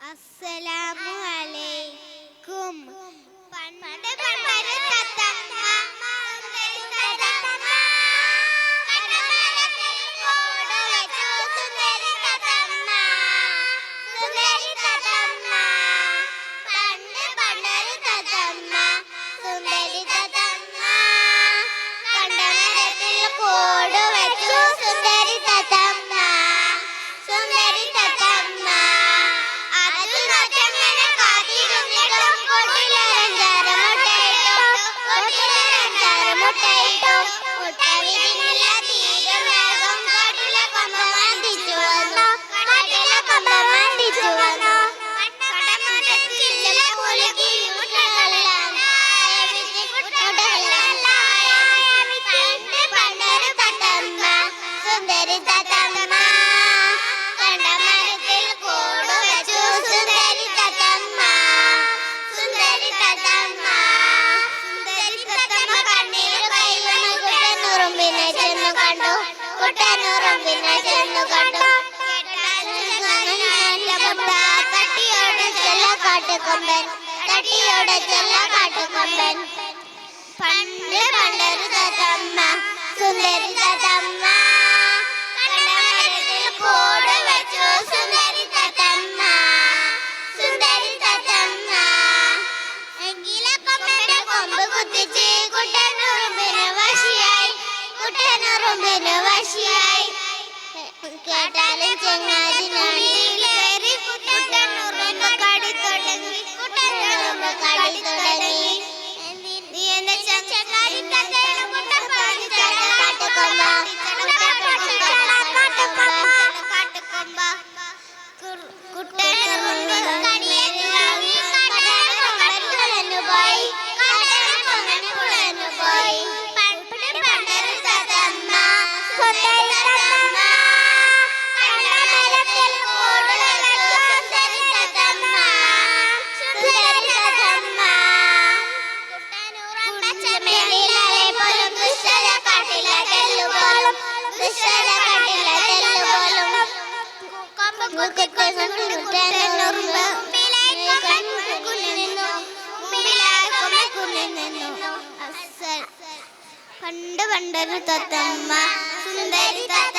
അസ്സലാമു അലൈക്കും. പണ്ട് സുന്ദരി തത്ത കാട്ടുകൊമ്പൻ. തട്ടിയോടെ ചെല്ല കാട്ടുകൊമ്പൻ. പണ്ട് പണ്ടൊരു തതമ്മ സുന്ദരി തതമ്മ তোমার ভালোবাসিয়াই কাটালে চেঙ্গাজ নড়িয়ে പണ്ട് പണ്ടൊരു തത്തമ്മ സുന്ദരി തത്ത